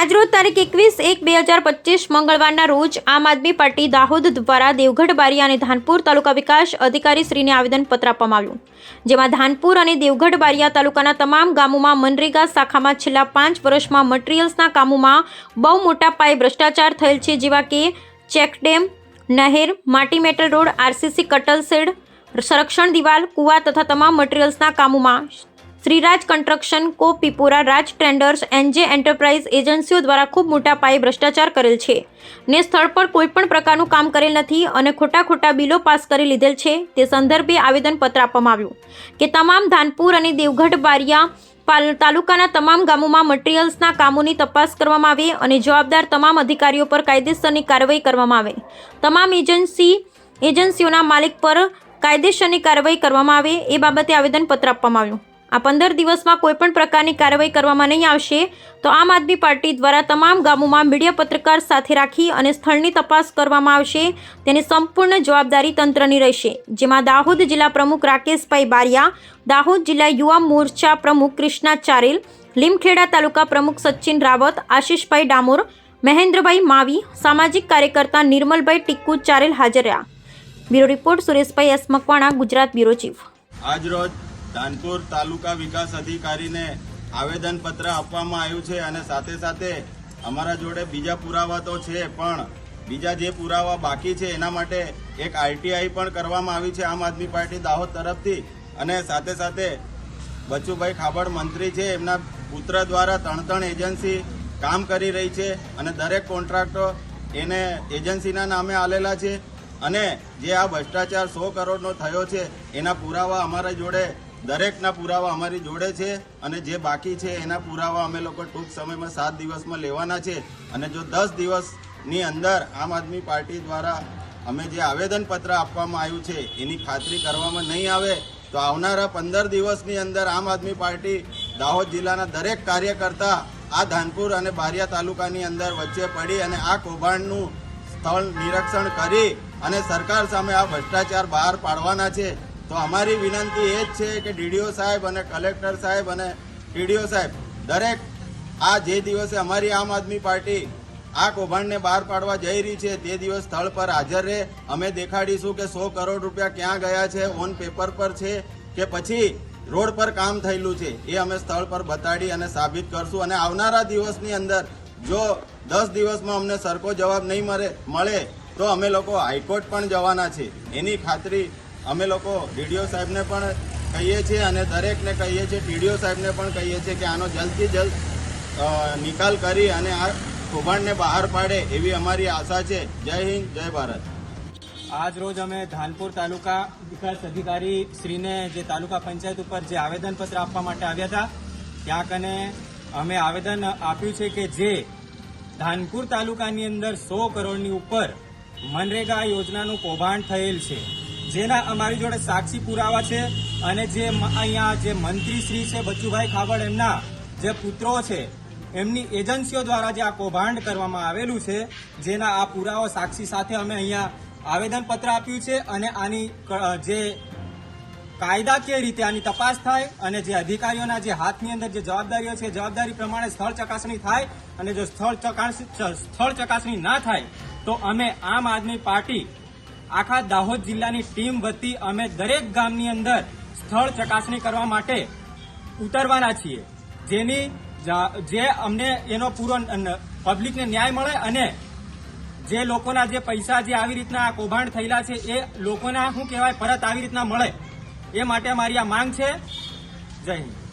આજરોજ તારીખ એકવીસ એક બે હજાર પચીસ મંગળવારના રોજ આમ આદમી પાર્ટી દાહોદ દ્વારા દેવગઢ બારી અને ધાનપુર તાલુકા વિકાસ અધિકારી શ્રીને આવેદનપત્ર આપવામાં આવ્યું. જેમાં ધાનપુર અને દેવગઢ બારિયા તાલુકાના તમામ ગામોમાં મનરેગા શાખામાં છેલ્લા પાંચ વર્ષમાં મટીરિયલ્સના કામોમાં બહુ મોટા પાયે ભ્રષ્ટાચાર થયેલ છે, જેવા કે ચેકડેમ નહેર, માટી metal road, RCC, cattle shed, સંરક્ષણ દિવાલ, કુવા તથા તમામ મટીરિયલ્સના કામોમાં શ્રીરાજ કન્સ્ટ્રક્શન કો પીપોરા રાજ ટ્રેન્ડર્સ એનજે એન્ટરપ્રાઇઝ એજન્સીઓ દ્વારા ખૂબ મોટા પાયે ભ્રષ્ટાચાર કરેલ છે ને સ્થળ પર કોઈપણ પ્રકારનું કામ કરેલ નથી અને ખોટા ખોટા બિલો પાસ કરી લીધેલ છે તે સંદર્ભે આવેદનપત્ર આપવામાં આવ્યું કે તમામ ધાનપુર અને દેવગઢ બારિયા તાલુકાના તમામ ગામોમાં મટીરિયલ્સના કામોની તપાસ કરવામાં આવે અને જવાબદાર તમામ અધિકારીઓ પર કાયદેસરની કાર્યવાહી કરવામાં આવે. તમામ એજન્સી, એજન્સીઓના માલિક પર કાયદેસરની કાર્યવાહી કરવામાં આવે એ બાબતે આવેદનપત્ર આપવામાં આવ્યું. આ પંદર દિવસમાં કોઈપણ પ્રકારની કાર્યવાહી કરવામાં નહીં આવશે. તો આમ આદમી પાર્ટી દ્વારા તમામ ગામોમાં મીડિયા પત્રકાર સાથે રાખી અને સ્થળની તપાસ કરવામાં આવશે. તેની સંપૂર્ણ જવાબદારી તંત્રની રહેશે. જેમાં દાહોદ જિલ્લા પ્રમુખ રાકેશભાઈ બારિયા, દાહોદ જિલ્લા યુવા મોરચા પ્રમુખ કૃષ્ણા ચારેલ, લીમખેડા તાલુકા પ્રમુખ સચિન રાવત, આશીષભાઈ ડામોર, મહેન્દ્રભાઈ માવી, સામાજિક કાર્યકર્તા નિર્મલભાઈ ટીક્કુ ચારેલ હાજર રહ્યા. Bureau report Sureshbhai S Makwana, Gujarat bureau chief. આજરોજ ધાનપુર તાલુકા વિકાસ અધિકારીને આવેદનપત્ર આપવામાં આવ્યું છે અને સાથે સાથે અમારા જોડે બીજા પુરાવા તો છે, પણ બીજા જે પુરાવા બાકી છે એના માટે એક આરટીઆઈ પણ કરવામાં આવી છે આમ આદમી પાર્ટી દાહોદ તરફથી. અને સાથે સાથે બચુભાઈ ખાબડ મંત્રી છે, એમના પુત્ર દ્વારા ત્રણ ત્રણ એજન્સી કામ કરી રહી છે અને દરેક કોન્ટ્રાક્ટો એને એજન્સીના નામે આલેલા છે. અને જે આ ભ્રષ્ટાચાર સો કરોડનો થયો છે, એના પુરાવા અમારા જોડે દરેકના પુરાવા અમારી જોડે છે અને જે બાકી છે એના પુરાવા અમે લોકો ટૂંક સમયમાં સાત દિવસમાં લેવાના છે. અને જો દસ દિવસની અંદર આમ આદમી પાર્ટી દ્વારા અમે જે આવેદનપત્ર આપવામાં આવ્યું છે, એની ખાતરી કરવામાં નહીં આવે, તો આવનારા પંદર દિવસની અંદર આમ આદમી પાર્ટી દાહોદ જિલ્લાના દરેક કાર્યકર્તા આ ધાનપુર અને બારિયા તાલુકાની અંદર વચ્ચે પડી અને આ કૌભાંડનું સ્થળ નિરીક્ષણ કરી અને સરકાર સામે આ ભ્રષ્ટાચાર બહાર પાડવાના છે. તો અમારી વિનંતી એ જ છે કે ડીડીઓ સાહેબ અને કલેક્ટર સાહેબ અને ટીડીઓ સાહેબ, દરેક આ જે દિવસે અમારી આમ આદમી પાર્ટી આ કૌભાંડને બહાર પાડવા જઈ રહી છે, તે દિવસ સ્થળ પર હાજર રહે. અમે દેખાડીશું કે સો કરોડ રૂપિયા ક્યાં ગયા છે ઓન પેપર પર છે કે પછી રોડ પર કામ થયેલું છે, એ અમે સ્થળ પર બતાડી અને સાબિત કરશું. અને આવનારા દિવસની અંદર જો દસ દિવસમાં અમને સરખો જવાબ નહીં મળે મળે તો અમે લોકો હાઈકોર્ટ પણ જવાના છે. એની ખાતરી અમે લોકો ડીડીઓ સાહેબને પણ કહીએ છીએ અને દરેકને કહીએ છીએ ટીડીઓ સાહેબને પણ કહીએ છીએ કે આનો જલ્દથી જલ્દ નિકાલ કરી અને આ કૌભાંડને બહાર પાડે એવી અમારી આશા છે. જય હિન્દ, જય ભારત. આજ રોજ અમે ધાનપુર તાલુકા વિકાસ અધિકારી શ્રીને જે તાલુકા પંચાયત ઉપર જે આવેદનપત્ર આપવા માટે આવ્યા હતા, ત્યાં કને અમે આવેદન આપ્યું છે કે જે ધાનપુર તાલુકાની અંદર સો કરોડની ઉપર મનરેગા યોજનાનું કૌભાંડ થયેલ છે. જેના અમારી જોડે સાક્ષી પુરાવા છે અને જે અહીંયા જે મંત્રી શ્રી છે બચુભાઈ ખાબડ એમના જે પુત્રો છે, એમની એજન્સીઓ દ્વારા જે આ કૌભાંડ કરવામાં આવેલું છે, જેના આ પુરાવા સાક્ષી સાથે અમે અહીંયા આવેદનપત્ર આપ્યું છે અને આની જે કાયદાકીય રીતે આની તપાસ થાય અને જે અધિકારીઓના જે હાથની અંદર જે જવાબદારીઓ છે જવાબદારી પ્રમાણે સ્થળ ચકાસણી થાય અને જો સ્થળ ચકાસણી સ્થળ ચકાસણી ના થાય, તો અમે આમ આદમી પાર્ટી આખા દાહોદ જિલ્લાની ટીમ વતી અમે દરેક ગામની અંદર સ્થળ ચકાસણી કરવા માટે ઉતરવાના છીએ. જેની જા- અમને એનો પૂરો પબ્લિકને ન્યાય મળે અને જે લોકોના જે પૈસા જે આવી રીતના કૌભાંડ થયેલા છે, એ લોકોના શું કહેવાય, પરત આવી રીતના મળે. એ માટે મારી આ માંગ છે. જય હિન્દ.